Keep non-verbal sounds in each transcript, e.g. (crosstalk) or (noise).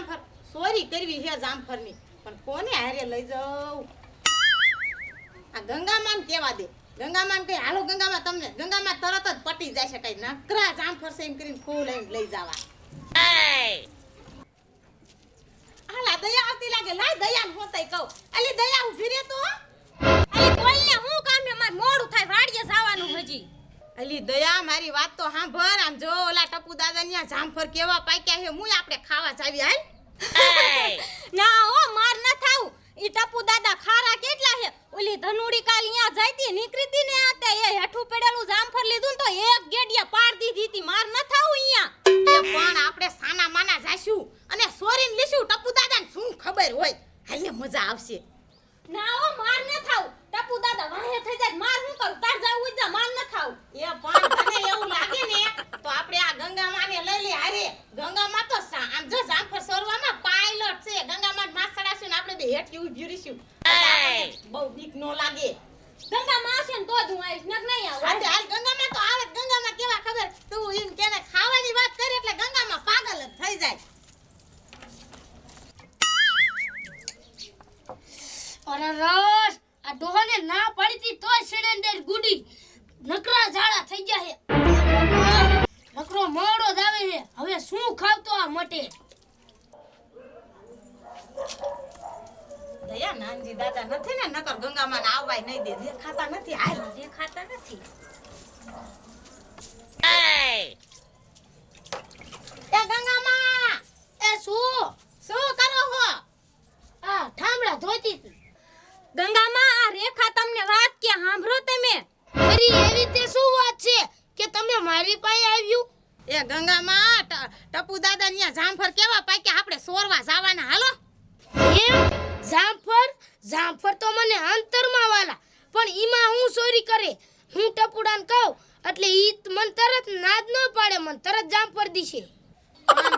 જામફળ. સોરી કરવી છે જામફળની. પણ કોને હારે લઈ જાઉં? આ ગંગામાં કેવા દે? ગંગામાં કઈ? હાલો ગંગામાં તમને. ગંગામાં તરત જ પટી જાય છે કઈ નકરા જામફળ છે એમ કરીને ફૂલ એમ લઈ જવા. હાલા દયા આવતી લાગે. લાય દયા હોતાય કહું. અલી દયા ઊભી રે તો અલી બોલને હું કામ? છે મારે મોડું થાય વાડીએ જવાનું હજી. અલી દયા મારી વાત તો સાંભળ. આમ જો ટપુ દાદા ની જામફળ કેવા પાક્યા છે હું આપણે ખાવા જાવી હાલ. (laughs) ના ઓ માર ના થાઉ. ઈ ટપુ દાદા ખારા કેટલા છે? ઓલી ધનુડી કાલ અહીંયા જઈતી નીકળીતી ને આતે એ હેઠું પડેલું જામફળ લીધું તો એક ગેડિયા પાડ દીધી હતી. માર ન થાઉ અહીંયા એ પણ આપણે સાના માના જાશું અને સોરીને લીશું ટપુ દાદાને. શું ખબર હોય? હાલે મજા આવશે. ના હો માર ન થાવ ટપુ દાદા વાહે થઈ જાય. માર હું કરું? તાર જાવું હોય જા માર ન થાવ એ પણ તને એવું લાગે ને તો આપણે આ ગંગામાને લઈ લે. હારે ગંગામાં તો આમ જો જામફળ સોરવામાં પાયલટ છે. ગંગામાં માસ ચડાશું ને આપણે બે હેઠી ઊભી રહીશું. બહુ બીક નો લાગે. ગંગા માં આવશે ને તો જ હું આવીશ નક નહીં આવું. આજે હાલ ગંગામાં તો આવે. ગંગામાં કેવા ખબર? તું એમ કેને ખાવાની વાત કરી એટલે ગંગામાં પાગલ જ થઈ જાય. અરે રસ આ ડોહાને ના પાડીતી તો સિલિન્ડર ગુડી. નકરા જાળા થઈ ગયા છે નકરો મોડો જ આવે છે હવે શું ખાવતો આ મટે? દયા નાનજી દાદા નથી ને નકર ગંગામાં આવવાય નહીં દે. દેખાતા નથી હાલ. દેખાતા નથી. એ ગંગામાં. એ શું? શું કરો હો આ ઠામડા ધોતી તી. ગંગામાં આ રેખા તમને વાત કે સાંભળો તમે ફરી એવી તે શું વાત છે કે તમે મારી પાસે આવ્યું? એ ગંગામાં ટપુ દાદા ન્યા જામફળ કેવા પાક્યા? આપણે સોરવા જવાના. હાલો? એમ? જામફળ? જામફળ તો મને અંતરમાં વાલા. પણ ઈમાં હું ચોરી કરે? હું ટપુડાને કહું એટલે ઈ મન તરત નાદ ન પાડે મને તરત જામફળ દીશે.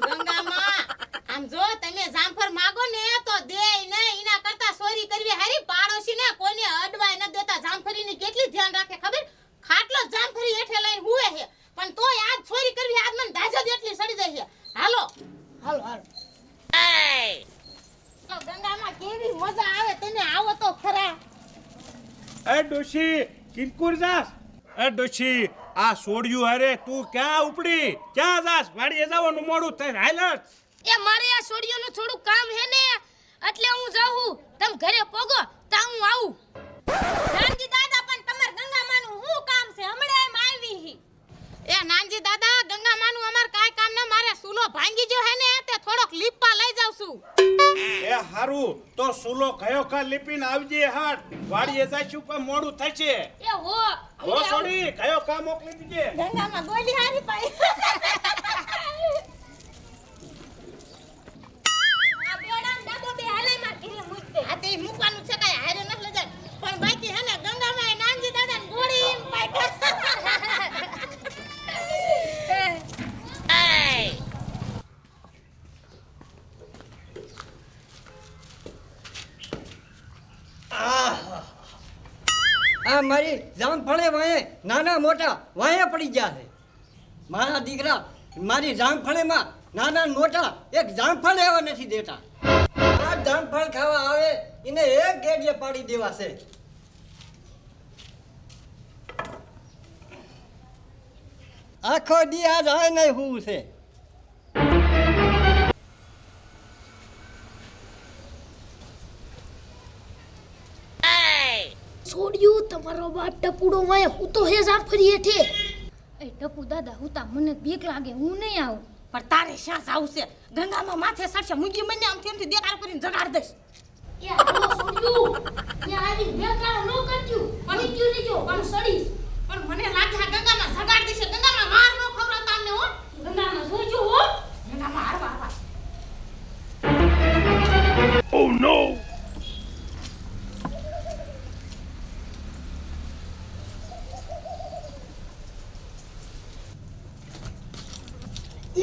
ગંગામાં આમ જો તમે જામફળ માગો ને તો દે ને એના કરતા સોરી કરવી હારી. પાડોશી ને કોઈને અડવાય ન દેતા. જામફળીની કેટલી ધ્યાન રાખે ખબર? ખાટલો જ જામફળી હેઠે લઈને હુએ છે. પણ તોય આજ સોરી કરવી આજ મને દાજત એટલી સડી જાય છે. હાલો. હાલો હાલો. તો ગંગામાં કેવી મજા આવે તમે આવો તો ખરા. એ ડોશી કિનકુર જાસ. એ ડોશી આ સોડ્યું અરે તું ક્યાં ઉપડી? ક્યાં જાસ? વાડીએ જવાનું મોડું થઈ હાલત એ મારે આ છોડીઓનું થોડું કામ હે ને એટલે હું જાઉં. તમ ઘરે પોગો તા હું આવું. નાનજી દાદા પણ તમાર ગંગામાનું શું કામ છે? હમણાં એમ આવી હી. એ નાનજી દાદા ગંગા માનું અમાર કાંઈ કામ ન મારે સુલો ભાંગી ગયો હે ને તે થોડોક લીપા લઈ જાઉં છું. એ હારું તો સુલો કયો કા લીપીને આવજે હાટ. વાડીએ જાશું પણ મોડું થશે. એ હો હો સોડી કયો કા મોકલી દીજે? ગંગામાં ગોલી હારી પાઈ. આ મારી જામફળે વાંહે, નાના મોટા વાંહે પડી ગયા છે. મારા દીકરા, મારી જામફળેમાં નાના મોટા એક જામફળ એવા નથી દેતા. આ જામફળ ખાવા આવે, એને એક ગેડીએ પાડી દેવા છે. આખો દી આ જાય નહીં હું છે. તમારો બાપ ટપુડો વાય હું તો હે જાફરી હેઠે એ ટપુ દાદા હું તા મને બીક લાગે હું નહીં આવું. પણ તારે શ્વાસ આવશે ગંગામાં માથે સડશે મુંજી મને આમ તેમથી દેખાડ કરીને જગાડ દઈશ? પણ મને લાગે આ ગંગામાં જગાડ દેશે. ગંગામાં માર નો ખવડાવતા અમને હો. ગંગામાં જોજો હો. ગંગામાં હારવા હારવા.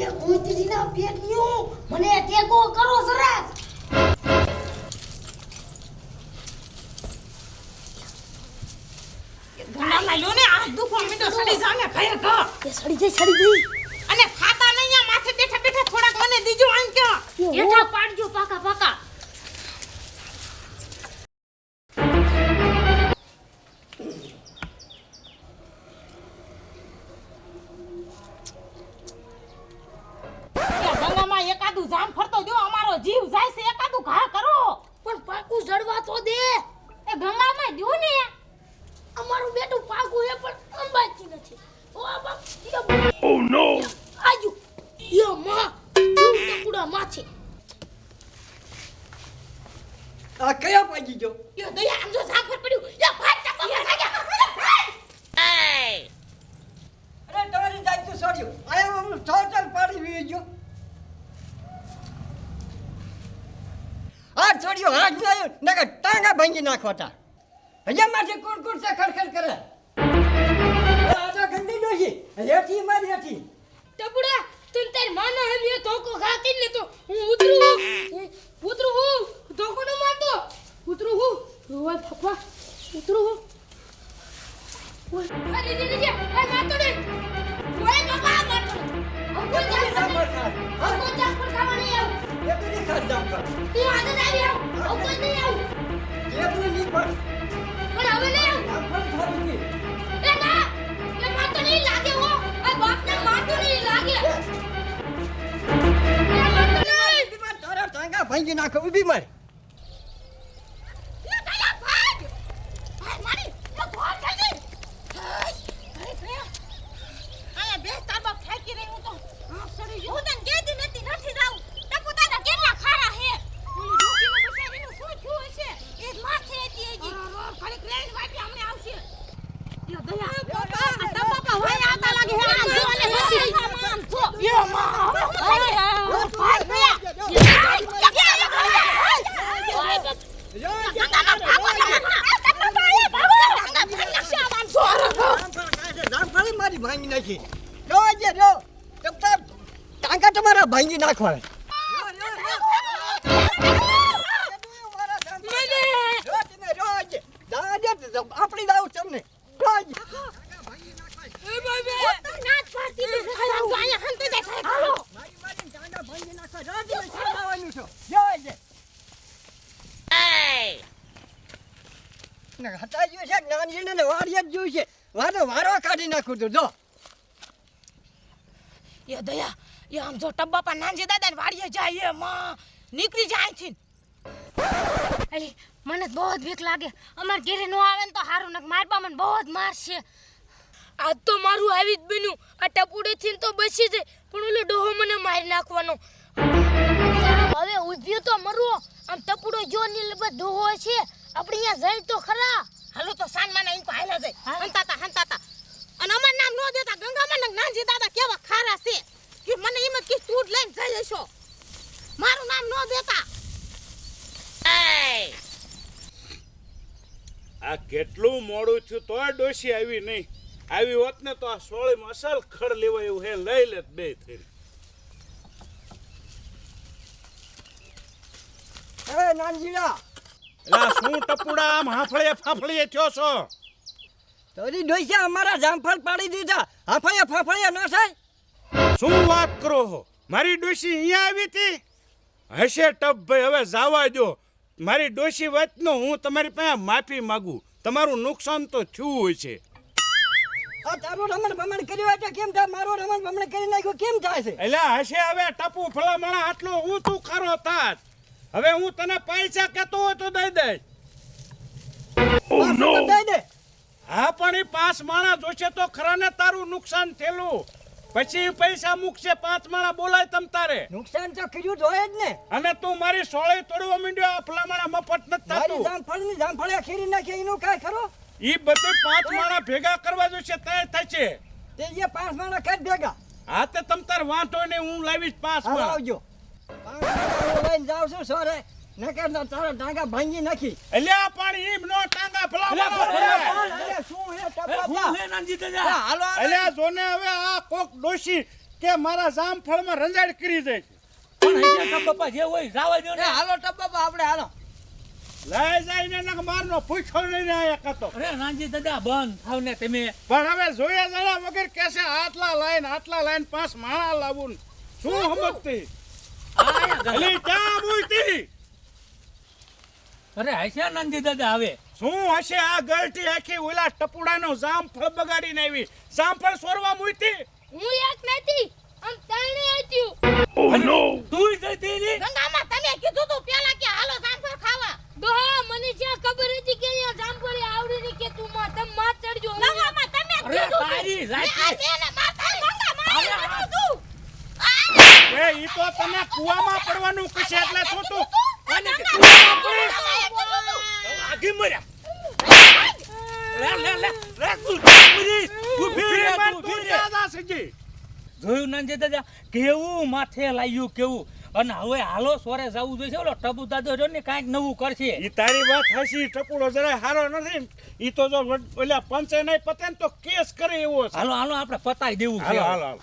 એ ગુંજરીના પેટનું મને ટેકો કરો જરાક. ગંગામાં લ્યો ને આ દુખો મીઠો સડી ઘરે ઘર સડી જઈ સડી જઈ. પાકું તો દે. એ ગંગામાં જો ને. અમારું બેટું પાકું હે પણ અંબાજી નથી. ઓ બાપ ઓ નો આજુ. યો માં. જીવ ટકુડા માથે. આ કયા પાજી ગયો? યો દયા આમ જો જામ ફર પડ્યું. યા ભાઈ ચપા અરે તમારી જાત તો છોડ્યું આયા હું ચોટલ પાડી વી ગયો આ છોડ્યો હાથ ના આવ્યો નકર ટાંગા ભાંગી નાખવાતા હજાર માથે કોણ કોણ છે ખડખડ કરે. આ તો ગંદી ડોશી હેઠી મારી હેઠી ટબુડા તું તારી માનો હે મે ધોકો ખાતી ને તો હું ઉતરું. નાખો ઊભી માર યો દયા ભાઈ ભાઈ મારી યો ધોર થઈ ગઈ ભાઈ ભાઈ આયા બે તાબા ફેંકી રહી હું તો આમ સડી ગયો હું તને કહેતી નથી નથી જાવું ટપુ દાદા કેટલા ખારા હે ઓલી ડોશીને બસાવીને શું થયું હશે એ જ માથે હતી હજી આ ઘડીક રહીને વાટી અમને આવશે યો દયા આ ટપા ભાઈ આવતા લાગે હે આમ જો ને પછી આમ જો યો માં હવે હું થઈ ગઈ ભાઈ ગયા જામફળી મારી ભાંગી નાખી. જો જે જો તમ ટાંકા તમારા ભાંગી નાખવા આપણી દાવ તમને રોજ. મારી મારી ટાંગા ભાંગી નાખવા રોજ ને ખાવાનું છો જો જે ને હટા ગયું છે નાની ને વાડીએ જ જોયું છે. વારો વારો કાઢી નાખું તું જો. દયા એ આમ જો ટબ્બા પર નાનજી દાદા ને વાડીએ જાય એ માં. નીકળી જાય અહીંથી. અલી મને તો બહુ જ બીક લાગે. અમાર ઘેરે નો આવે ને તો હારું નક મારબા મને બહુ જ મારશે. આજ તો મારું આવી જ બન્યું. આ ટપુડે થી તો બસી જાય. પણ ઓલો ડોહો મને મારી નાખવાનો. હવે ઉભ્યું તો મરવો. આમ ટપુડો જો ની લબત ડોહો છે. આપણે અહીંયા જઈ તો ખરા. હાલો તો સાન માના ઇન હાલા જાય. હંતા તા અને અમાર નામ નો દેતા ગંગામાં ને નાનજી દાદા કેવા ખારા છે કે મને એમ જ કે તું જ લઈને જઈ હશો મારું નામ નો દેતા આ કેટલું મોડું થયું તોય ડોસી આવી નહીં. આવી હોત ને તો આ સોળીમાં અસલ ખડ લેવાય એવું હે લઈ લેત બે થઈ એ નાનજીડા! એલા શું ટપુડા આમ હાફળીએ ફાફળીએ થયો છો? તોરી અમારા જામફળ પાડી દીધા. હાફળિયા ફાફળિયા ન થાય? શું વાત કરો હો? મારી ડોસી અહીંયા આવી હતી? હશે ટપ ભાઈ હવે જાવા દો મારી ડોસી વચનો હું તમારી પાસે માફી માંગુ. તમારું નુકસાન તો થયું હોય છે. આ તારું રમણ ભમણ કર્યું હોય તો કેમ થાય મારું રમણ ભમણ કરી નાખ્યું કેમ થાય છે? એટલે હશે હવે ટપુ ફળામણા આટલો હું તું ખરો થાત હવે હું તને પૈસા કહેતો હોય તો દઈ દઈશ. દઈ દે. હા પણ એ પાંચ માણા જોશે તો ખરાને તારું નુકસાન થયેલું. પછી પૈસા મૂકશે પાંચ માણા બોલાય તમ તારે. નુકસાન તો કર્યું જ હોય જ ને. અને તું મારી સોળે તોડવા માંડ્યો આ ફલામણા મફત નથી થતું. જામફળની જામફળિયા ખીરી નાખી એનું કાય ખરો? ઈ બધું પાંચ માણા ભેગા કરવા જોશે તય થશે. તે એ પાંચ માણા કાઢ ભેગા? હા તે તમ તાર વાંટો ને હું લાવીશ પાંચ માણા આવજો. પાંચ માણા લઈને જાવ છું સોરે. નકર તો તારા ટાંગા ભાંગી નાખી? એલ્યા પણ ઈમ નો ટાંગા બોલાય. અરે શું હે ટપા અલ્યા જોને હવે આ કોક ડોશી કે મારા જામફળમાં રંજાડ કરી દે. પણ હશે ટપ જે હોય જાવા દો ને. હાલો ટપ્પા આપણે હાલો. લઈ જઈને નક મારનો પૂછો નહીં આયા કતો અરે નાનજી દાદા બંધ થાવ ને તમે. પણ હવે જોયા જણા વગર કેસે આટલા લાઈન આટલા લાઈન પાંચ માણા લાવું શું સમજતી આયા ગલી ક્યાં બોલતી? અરે હસ્યા નાનજી દાદા આવે. શું હશે આ ગળટી આખી ઓલા ટપુડાનો જામફળ બગાડીને આવી? જામફળ સોરવા મૂકી હું એક નથી આમ ત્રણે હતું તું જતી રી ગંગામાં તમે કીધું તું પેલા કે હાલો જામફળ ખાવા ડોહા મને ક્યાં ખબર હતી કે અહીંયા જામફળી આવડે ને કે તું માં તમમાં ચડજો હું ગંગામાં તમે અરે કીધું તું. તારી મેં આ જાતી બેને માથા ગંગા મારી અરે, કીધું તું. એ ઈ તો તમે કુવામાં પડવાનું કશે એટલે છોટું કોને કે ગંગામાં કીધું તું. આગી મર્યા લે લે લે લે તું પૂરી રે તું ઊભી રે દાદા જોયું નાનજી દાદા કેવું માથે લાગ્યું કેવું? અને હવે હાલો સોરે જવું જોઈએ ઓલો ટબુ દાદો જો ને કાંઈક નવું કરશે. એ તારી વાત હસી ટપુડો જરાય હારો નથી એ તો જો ઓલા પંચે નહીં પતે ને તો કેસ કરે એવો હાલો હાલો આપણે પતાઈ દેવું હાલો હાલો હાલો.